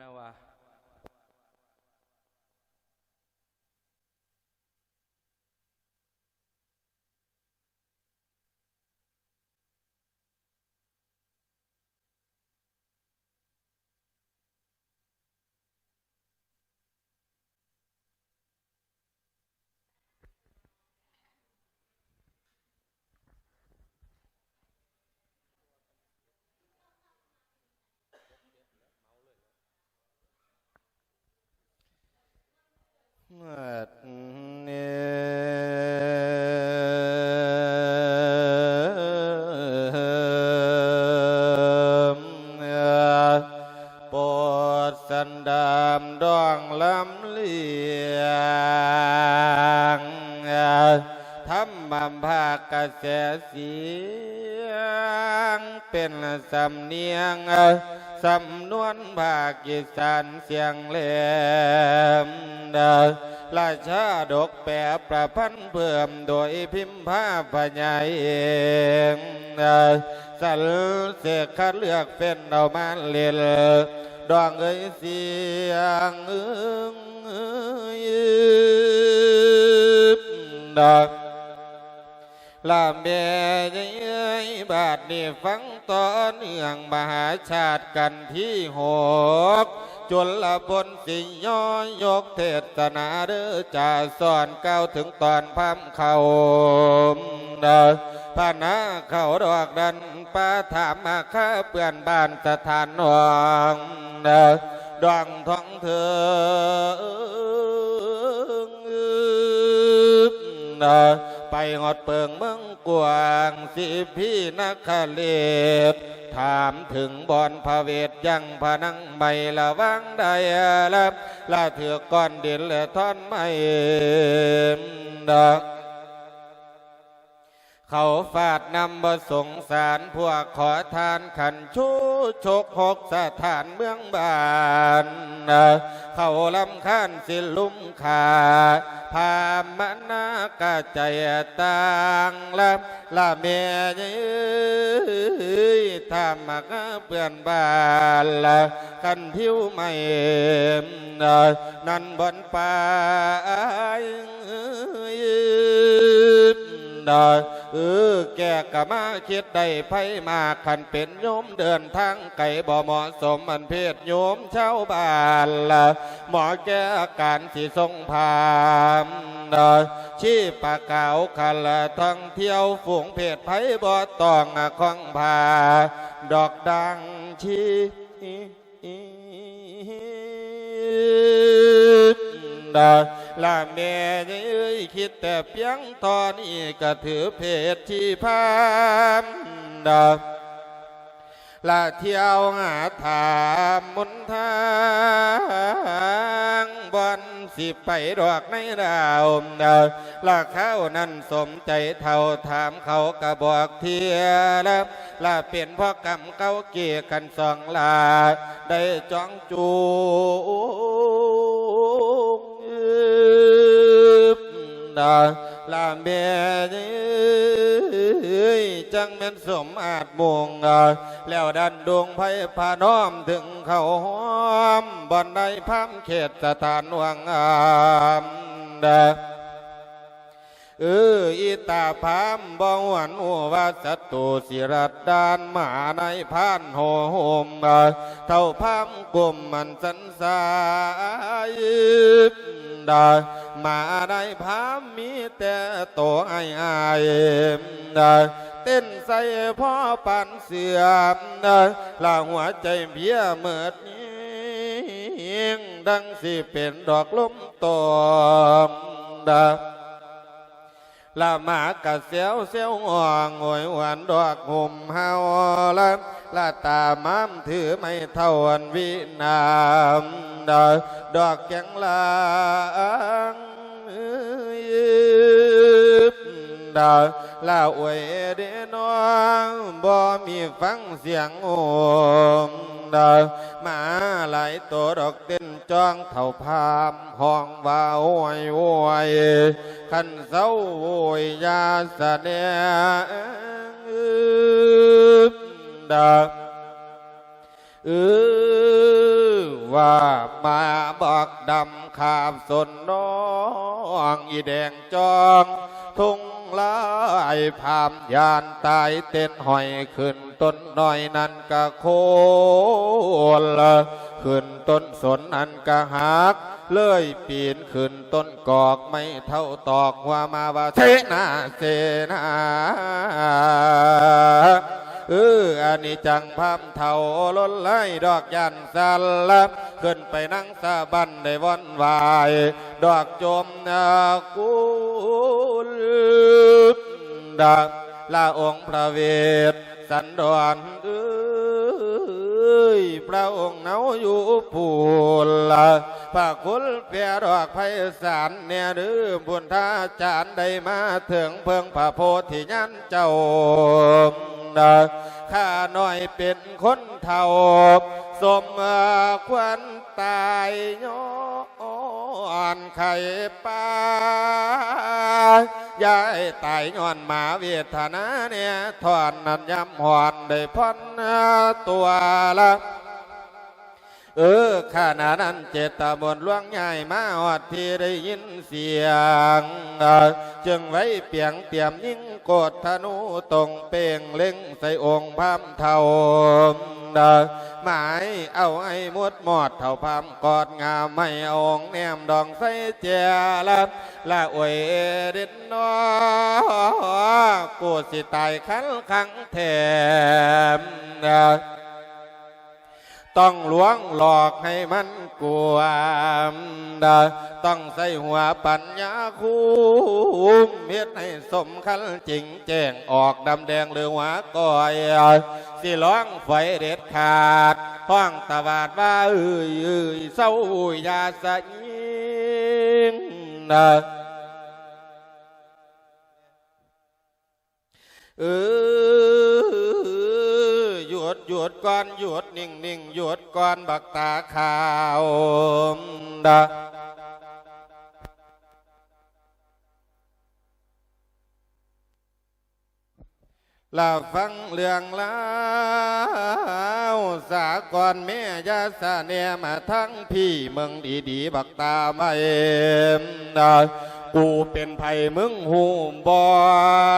นา วาเนื้อปุตสันดามดองลำเลียงทำบำภาคกระแสสี งเป็นสำเนียงสำนวนภาคอีสานเสียงแหลมดาราชาดกแปรประพันธ์เพิ่มโดยพิมพ์ภาพยายเองสัลเสกคัดเลือกเป็นเอามาเลียนดองเอ้ยเสียงเอ้ยดา ลาเมียเอ้ยบาทนี่ฟังต่อเนื่องมหาชาติกันที่หกจุลพลสิย้อยยกเทศนาเด้อจะสอนเก้าถึงตอนพามเขาเด้อพานาเขาดอกดันป้าถามมาข้าเปื่อนบ้านสถานหองเด้อดวงท้องเธอ ไปหอดเปิงเมืองกวางสิพี่นักขเลศถามถึงบอนพระเวทยังพนังไม่ละวังได้ละละเถือกก้อนดินและท่อนไม่ดัก เขาฟาดนำบสงสารพวกขอทานขันชูชกหกสถานเมืองบานเขาลำข้านสิลุ่มขาพามนากะใจต่างละละเมียทำมักเปื่อนบานละกันทิวไม่นั่นบนป่า ดาเออแกกะมาคิดได้ไผมาขันเป็นโยมเดินทางไก่บ่เหมาะสมอันเพศโยมชาวบ้านละหมอแก้อาการสิทรงพามดาชี้ปากาวขันละท่องเที่ยวฝูงเพศไผบ่ต้องของพาดอกดังชี้ ดาละแม่เอ้ยคิดแต่เพียงตอนนี้ก็ถือเพศที่พามดาละเที่ยวหาถามมุนทางบอนสิไปดอกในดาวดาละเขานั้นสมใจเท่าถามเขากระบอกเทียละละเป็นเพ่อกรรมเก้าเกี่ยกันสองลาได้จ้องจู ดาลาเมจังแม่นสมอาจมงแล้วดันดวงไพพาน้อมถึงเขาหอมบอนใดพามเขตสถานวังอามดาเอออีตาพามบ่หวนโอวาศัตรูสิรัดดานมาในพานโหหมเท่าพามกลมมันสันสายดา มาได้พามมีแต่โตไอ้ไอ้ดาเต้นใส่พ่อปันเสื่อมดาละหัวใจเพียเมิดยิงดังสิเป็นดอกล้มตอมดาละหมากะเสียวเสียวอ่องโอยหวานดอกหุ่มเฮาละละตามามถือไม่เท่าอันวินามดาดอกแกงลาง ดาลาอวยเดนอบ่มีฟังเสียงโอมดามาหลายตัวดอกเต้นจองเท่าพามห้องว่าโอยโอยขันเศร้าโวยยาสะเนดาเออวว่ามาบอกดำขาบสนน้องอีแดงจองทุ่ง ลายพามยานตายเต้นหอยขึ้นต้นน้อยนั่นกะโคนละขึ้นต้นสนอันกะหักเลยปีนขึ้นต้นกอกไม่เท่าตอกว่ามาว่าเสนาเสนาเอออันนี้จังพามเท่าล้นไล่ดอกยันสันลับขึ้นไปนั่งสาบันได้วันวาย ดอกจมนากุล ดาลาองค์พระเวทสันดอนเอ้ยพระองค์เนาอยู่พูนละพระคุณเปียดอกไพศาลเนี่ยหรือบุญท่าจารย์ได้มาถึงเพิงพระโพธิญาณเจ้านะข้าน้อยเป็นคนเท่าสมควัน ตายย้อนไข่ปลายายตายย้อนหมาเวทนาเนี่ยทอนนันย้ำหอนได้พ้นตัวละเออขณะนั้นเจตบนล่วงใหญ่มาอดที่ได้ยินเสียง จึงไว้เปียงเตรียมยิ่งกดธนูตรงเป่งเล็งใส่องค์พามเทา เอ่อหมายเอาไอ้มดหมอดเท่าพามกอดงามไม่องแนมดองใส่เจียละละอวยเด็ดนอกูสิตายคันขังแถมเอ่อ ต้องหลวงหลอกให้มันกลัวดต้องใส่หัวปัญญาคุ้มเฮ็ดให้สมคันจริงแจ้งออกดำแดงหรือหัวก้อยสิร้องไฟเด็ดขาดห้องตวาดว่าเอ้ยเอ้ยเศร้าอยาสะยิงนะเออหยุ ดหยุดก่อนหยุดนิ่งนิ่งหยุดก่อนบักตาขาวดาลาฟังเรื่องลาวสากรแม่ยาสาเนมาทั้งพี่เมืองดีดีบักตาไม่ดา กูเป็นไผ่มึงหูบอ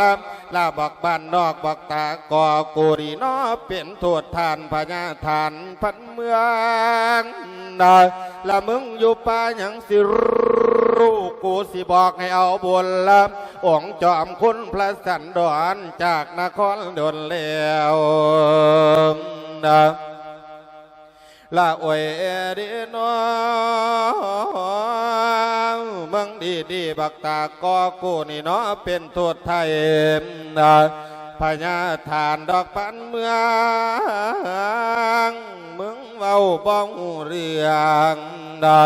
ลำลาบักบ้านนอกบักตาก่อกูดีนอเป็นโทษทานพญาทานพันเมืองดาละมึงอยู่ป่าหยังสิรู้กูสิบอกให้เอาบุญละองค์จอมคุณพระสันดอนจากนครดนแล้วนะละอวยดีนอเมือ งดีดีบักตากอกูนี่เนาะเป็นโทษไทยพญาทานดอกปันเมืองมึงเว้าบ้องเรืองดา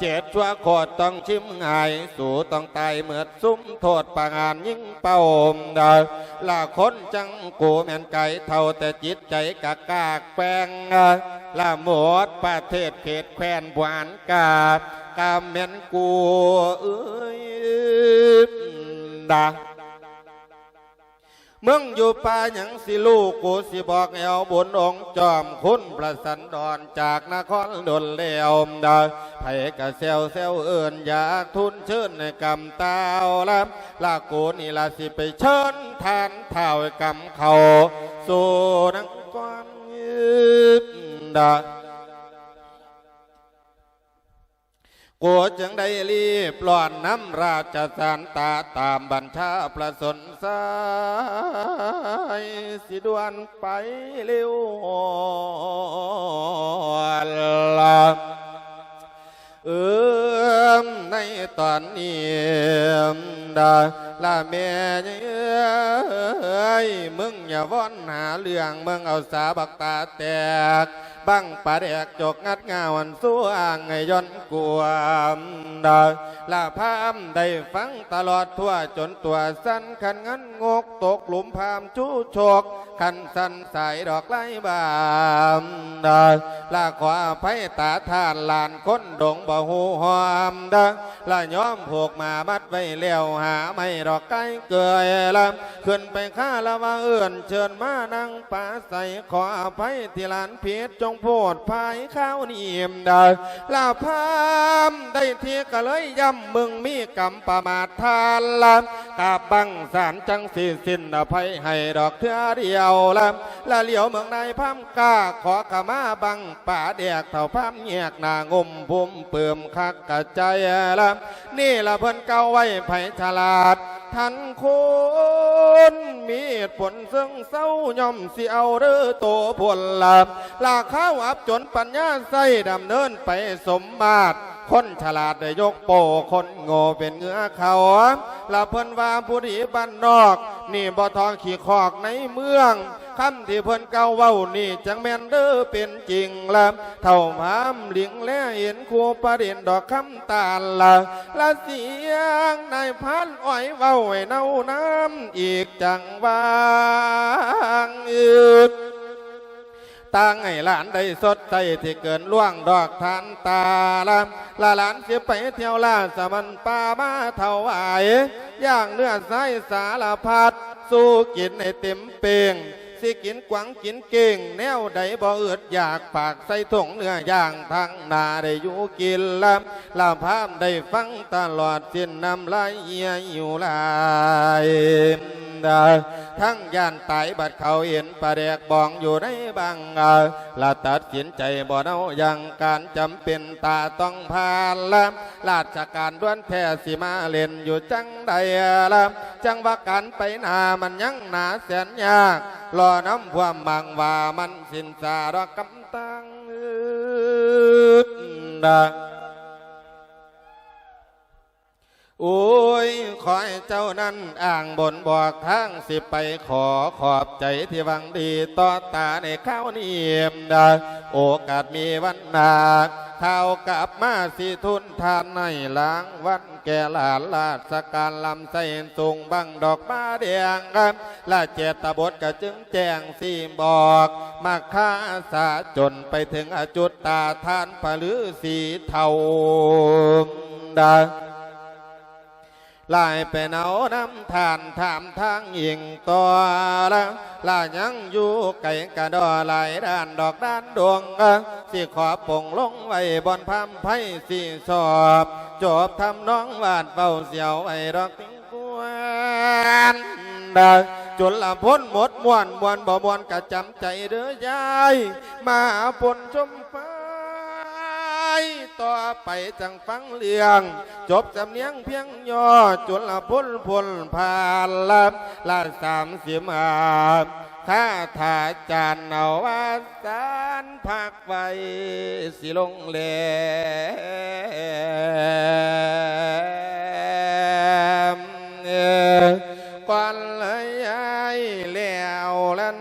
เจ็ดชั่วโคตรต้องชิมหาย สู่ต้องตายเหมือดซุ้มโทษปางานยิ่งเป่าอมดาละคนจังกูแม่นไก่เท่าแต่จิตใจกะกากแปงละหมดประเทศเขตแคว้นหวานกา กามแม่นกูเอ้ยดามึงอยู่ป่าหยังสิลูกกูสิบอกให้เอาบุญองค์จอมคุณประสันดอนจากนครดนเลวดาไผกะเซลเซลเอินอยากทุนเชิญในกำตาวลำลากูนี่ลาสิไปเชิญทานเท่ากำเขาสู่นังกวนยืดดากูจึงได้รีบหลอนน้ำราชสารตาตามบัญชาประสนสายสิดวนไปเร็วละเอิมในตอนนี้ดาละแม่เอ้ยมึงอย่าว่อนหาเรื่องมึงเอาสาบักตาแตก บังปลาแดกจกงัดงาวันสู้อ่างไงย้อนกวมดาลาพามได้ฟังตลอดทั่วจนตัวสั้นขันงันงกตกหลุมพามจู้โชกขันสั้นใสดอกไล่บามดาลาขวาไผ่ตาทานลานค้นดงบ่หูหอมดาลาย้อมผูกมามัดไว้เลี้ยวหาไม่ดอกไก่เกยลำขึ้นไปข้าละว่าเอื่นเชิญมานั่งป่าใสขออภัยที่หลานเพียรจงงโพดภายข้าวเนียมดาลาพามได้เทียก็เลยย้ำมึงมีกรรมประมาททานลากาบังสารจังสิสิ้นอภัยให้ดอกเทือเดียวละละเหลียวเมืองในพามกล้าขอขมาบังป่าแดกเท่าพามแยกนางมพุ่มเปิ่มคักกระใจละนี่ละเพิ่นเก่าไว้ไผฉลาด ทันคนมีผลซึ่งเศร้าย่อมสิเอาเรือโตผลลาบลาข้าวอับจนปัญญาใส่ดำเนินไปสมมาตรคนฉลาดได้ยกโปคนโง่เป็นเงื้อเขาละเพิ่นว่าผู้ดีบ้านนอก นี่บ่ทองขี่คอกในเมือง คำที่เพิ่นเก่าเว้านี่จังแม่นเด้อเป็นจริงละเท่าพามหลิงแลเห็นครูประเด็นดอกคำตาลละละเสียงนายพันอ้อยเว้าไว้เนาน้ำอีกจังวางอืดตั้งให้หลานได้สดใจที่เกินล่วงดอกทานตาลำละหลานเสียไปเที่ยวล่าสมันป่ามาเท่าไหวย่างเนื้อไส้สารพัดสู้กินให้เต็มเปียง สิกินกวังกินเก่ง แนวใดบ่เอืดอยากปากใส่ถุงเนื้อย่างทางนาได้อยู่กินลำลาพามได้ฟังตลอดสิ้นน้ำลายเอียอยู่หลาย ทั้งย่านตายบัดเขาเห็นประแดกบองอยู่ในบางเออละตัดสินใจบ่เอาอย่างการจำเป็นตาต้องผ่านละราชการด้วนแท้สิมาเล่นอยู่จังใดละจังว่าการไปนามันยังหนาแสนยากรอน้ำความบางว่ามันสินสารกำตังดา โอ้ยขอให้เจ้านั้นอ่างบนบอกทางสิไปขอขอบใจที่หวังดีต่อตาในข้าวเนียมดาโอกาสมีวันหนาข้ากลับมาสิทุนทานในล้างวันแก่หลานลาสการลำไส้สูงบังดอกมาแดงครับลาเจตบทก็จึงแจ้งสีบอกมาค่าสาจนไปถึงอจุตตาทานผลือสีเทาดา ลายไปเอาน้ำทานถามทางยิงตัวละลายังอยู่ไก่กระดอหลายด้านดอกด้านดวงอะสิขอปงลงไว้บนพามไพ่สิสอบ จบทำน้องวาดเฝ้าเสียวไอ้ดอกติงกวนดาจนละพ้นหมดมวนมวนบ่มวนกะจำใจเด้อยาย มาปนชม ต่อไปจังฟังเรื่องจบสำเนียงเพียงย่อจนลพ้นพ้นผ่านละละสามสิบห้าข้าถาจานเอาว่าสารพักไว้สิลงแหลมก่อนเลยยายแล้วลัน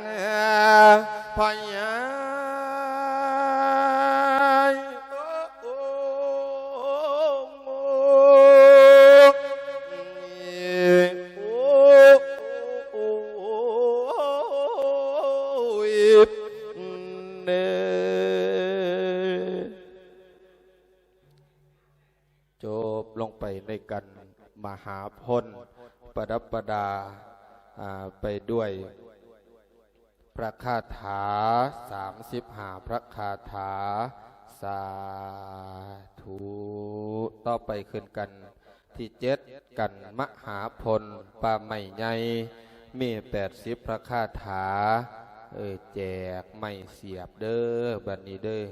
พอย ประดาไปด้วยพระคาถาสามสิบหาพระคาถา สาธุต่อไปขึ้นกันที่เจ็ดกันมหาพลป่าใหม่ใหญ่มีแปดสิบพระคาถา เออแจกไม่เสียบเด้อบัดนี้เด้อ